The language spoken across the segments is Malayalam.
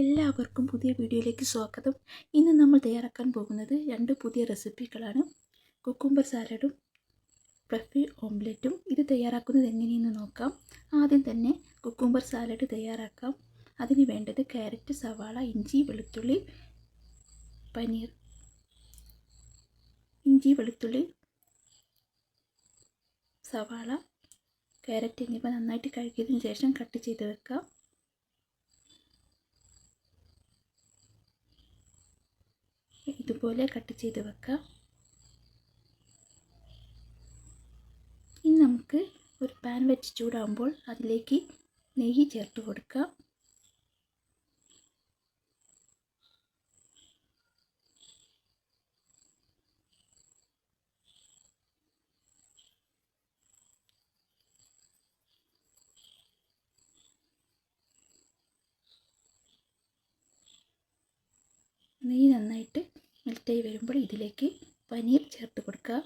എല്ലാവർക്കും പുതിയ വീഡിയോയിലേക്ക് സ്വാഗതം. ഇന്ന് നമ്മൾ തയ്യാറാക്കാൻ പോകുന്നത് രണ്ട് പുതിയ റെസിപ്പികളാണ്. Cucumber സാലഡും fluffy ഓംലെറ്റും. ഇത് തയ്യാറാക്കുന്നത് എങ്ങനെയെന്ന് നോക്കാം. ആദ്യം തന്നെ കുക്കുംബർ സാലഡ് തയ്യാറാക്കാം. അതിന് വേണ്ടത് ക്യാരറ്റ് സവാള ഇഞ്ചി വെളുത്തുള്ളി പനീർ. ഇഞ്ചി വെളുത്തുള്ളി സവാള ക്യാരറ്റ് എന്നിവ നന്നായിട്ട് കഴുകിയതിന് ശേഷം കട്ട് ചെയ്ത് വെക്കാം. ഇതുപോലെ കട്ട് ചെയ്ത് വെക്കാം. ഇനി നമുക്ക് ഒരു പാൻ വെച്ച് ചൂടാകുമ്പോൾ അതിലേക്ക് നെയ്യ് ചേർത്ത് കൊടുക്കാം. നെയ്യ് നന്നായിട്ട് മെൽറ്റായി വരുമ്പോൾ ഇതിലേക്ക് പനീർ ചേർത്ത് കൊടുക്കുക.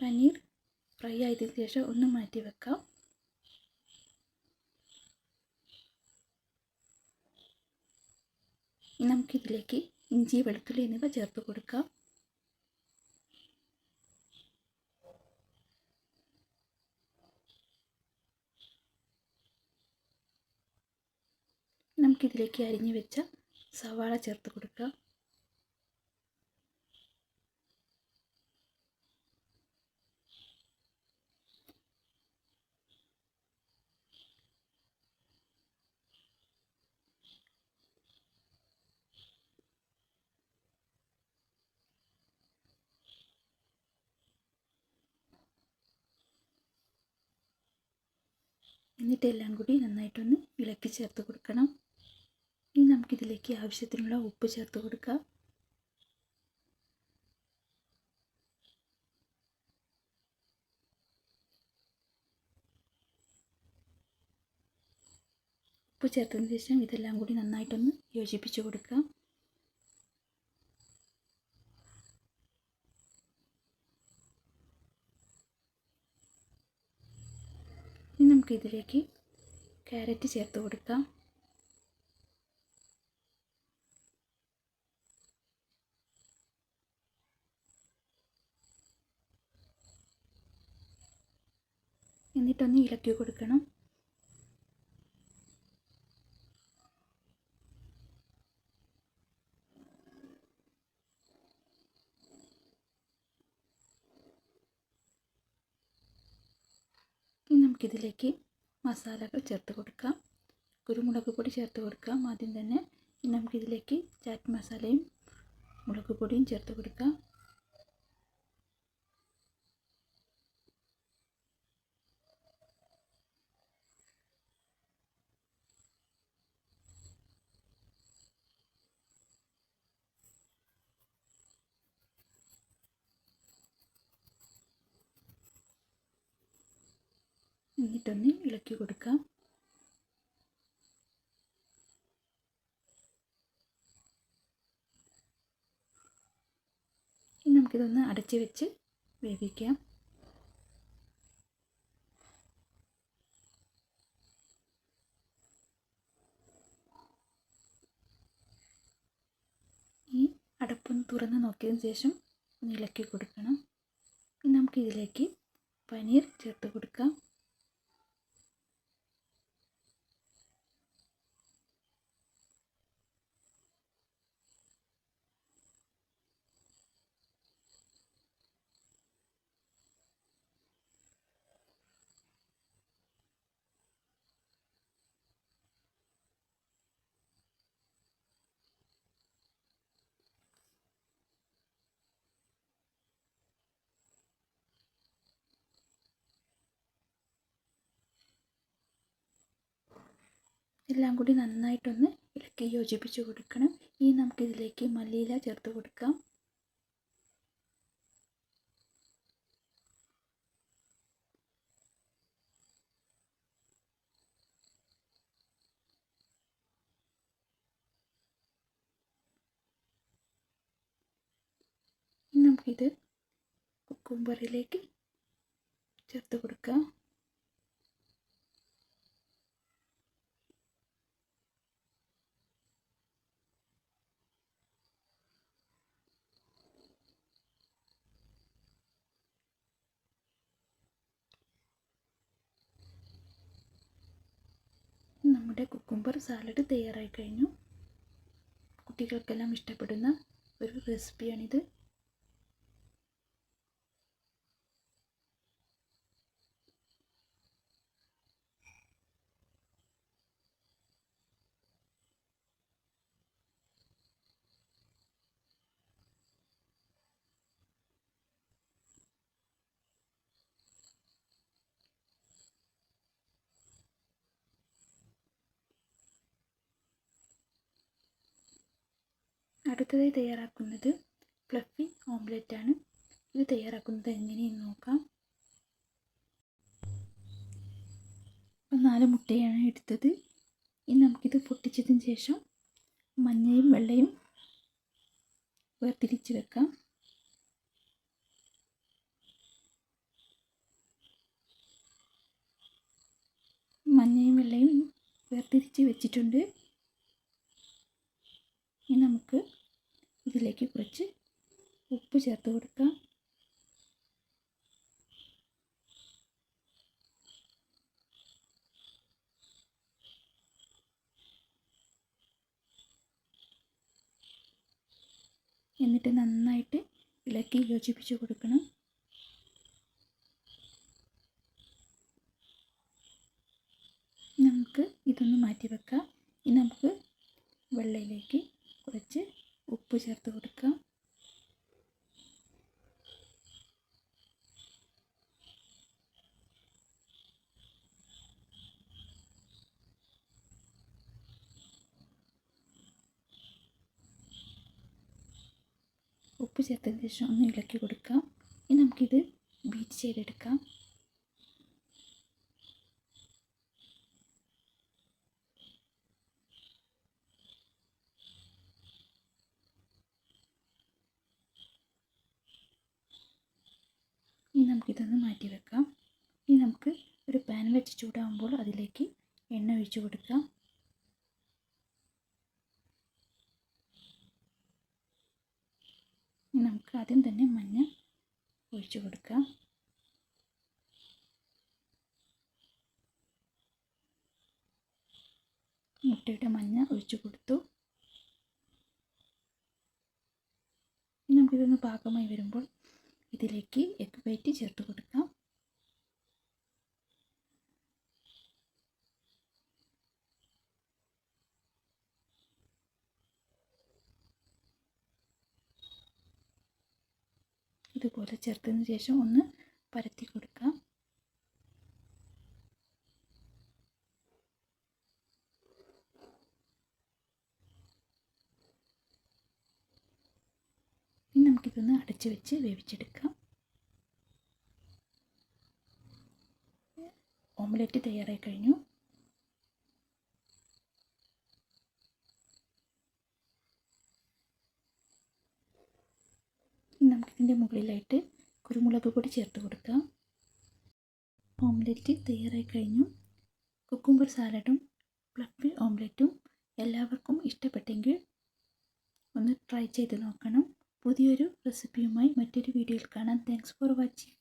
പനീർ ഫ്രൈ ആയതിനു ശേഷം ഒന്ന് മാറ്റി വെക്കാം. നമുക്കിതിലേക്ക് ഇഞ്ചി വെളുത്തുള്ളി എന്നിവ ചേർത്ത് കൊടുക്കാം. നമുക്കിതിലേക്ക് അരിഞ്ഞു വെച്ച സവാള ചേർത്ത് കൊടുക്കുക. എന്നിട്ട് എല്ലാം കൂടി നന്നായിട്ടൊന്ന് ഇളക്കി ചേർത്ത് കൊടുക്കണം. നമുക്കിതിലേക്ക് ആവശ്യത്തിനുള്ള ഉപ്പ് ചേർത്ത് കൊടുക്കാം. ഉപ്പ് ചേർത്തതിന് ശേഷം ഇതെല്ലാം കൂടി നന്നായിട്ടൊന്ന് യോജിപ്പിച്ച് കൊടുക്കാം. ഇനി നമുക്കിതിലേക്ക് ക്യാരറ്റ് ചേർത്ത് കൊടുക്കാം. എന്നിട്ടൊന്ന് ഇളക്കി കൊടുക്കണം. ഇനി നമുക്കിതിലേക്ക് മസാലകൾ ചേർത്ത് കൊടുക്കാം. കുരുമുളക് പൊടി ചേർത്ത് കൊടുക്കാം. ആദ്യം തന്നെ നമുക്കിതിലേക്ക് ചാറ്റ് മസാലയും മുളക് പൊടിയും ചേർത്ത് കൊടുക്കാം. എന്നിട്ടൊന്ന് ഇളക്കി കൊടുക്കാം. ഇനി നമുക്കിതൊന്ന് അടച്ചു വെച്ച് വേവിക്കാം. ഈ അടപ്പൊന്ന് തുറന്ന് നോക്കിയതിന് ശേഷം ഒന്ന് ഇളക്കി കൊടുക്കണം. ഇനി നമുക്കിതിലേക്ക് പനീർ ചേർത്ത് കൊടുക്കാം. എല്ലാം കൂടി നന്നായിട്ടൊന്ന് ഇളക്കി യോജിപ്പിച്ച് കൊടുക്കണം. ഇനി നമുക്കിതിലേക്ക് മല്ലിയില ചേർത്ത് കൊടുക്കാം. നമുക്കിത് കുക്കുംബറിലേക്ക് ചേർത്ത് കൊടുക്കാം. നമ്മുടെ കുക്കുംബർ സാലഡ് തയ്യാറായി കഴിഞ്ഞു. കുട്ടികൾക്കെല്ലാം ഇഷ്ടപ്പെടുന്ന ഒരു റെസിപ്പിയാണിത് അടുത്തതായി തയ്യാറാക്കുന്നത് ഫ്ലഫി ഓംലെറ്റ് ആണ്. ഇത് തയ്യാറാക്കുന്നത് എങ്ങനെയെന്ന് നോക്കാം. നാല് മുട്ടയാണ് എടുത്തത്. ഇനി നമുക്കിത് പൊട്ടിച്ചതിന് ശേഷം മഞ്ഞയും വെള്ളയും വേർതിരിച്ച് വെക്കാം. മഞ്ഞയും വെള്ളയും വേർതിരിച്ച് വെച്ചിട്ടുണ്ട്. ഇനി നമുക്ക് ഇതിലേക്ക് കുറച്ച് ഉപ്പ് ചേർത്ത് കൊടുക്കാം. എന്നിട്ട് നന്നായിട്ട് ഇളക്കി യോജിപ്പിച്ച് കൊടുക്കണം. നമുക്ക് ഇതൊന്ന് മാറ്റി വെക്കാം. ഇനി നമുക്ക് വെള്ളയിലേക്ക് ഉപ്പ് ചേർത്ത് കൊടുക്കാം ഉപ്പ് ചേർത്തതിന് ശേഷം ഒന്ന് ഇളക്കി കൊടുക്കാം ഇനി നമുക്കിത് ബീറ്റ് ചെയ്തെടുക്കാം. നമുക്കിതൊന്ന് മാറ്റി വെക്കാം. ഇനി നമുക്ക് ഒരു പാൻ വെച്ച് ചൂടാകുമ്പോൾ അതിലേക്ക് എണ്ണ ഒഴിച്ച് കൊടുക്കാം. നമുക്ക് ആദ്യം തന്നെ മഞ്ഞ ഒഴിച്ച് കൊടുക്കാം. മുട്ടയുടെ മഞ്ഞ ഒഴിച്ചു കൊടുത്തു. നമുക്കിതൊന്ന് പാകമായി വരുമ്പോൾ ഇതിലേക്ക് എഗ് വൈറ്റ് ചേർത്ത് കൊടുക്കാം. ഇതുപോലെ ചേർത്തതിന് ശേഷം ഒന്ന് പരത്തി കൊടുക്കാം ഇനി നമുക്കിതൊന്ന് അടച്ചു വെച്ച് വേവിച്ചെടുക്കാം. ഓംലെറ്റ് തയ്യാറായി കഴിഞ്ഞു. നമുക്കിതിന്റെ മുകളിലായിട്ട് കുരുമുളക് പൊടി ചേർത്ത് കൊടുക്കാം. ഓംലെറ്റ് തയ്യാറായി കഴിഞ്ഞു. കുക്കുംബർ സാലഡും ഫ്ലഫി ഓംലെറ്റും എല്ലാവർക്കും ഇഷ്ടപ്പെട്ടെങ്കിൽ ഒന്ന് ട്രൈ ചെയ്ത് നോക്കണം. പുതിയൊരു റെസിപ്പിയുമായി മറ്റൊരു വീഡിയോയിൽ കാണാം. Thanks for watching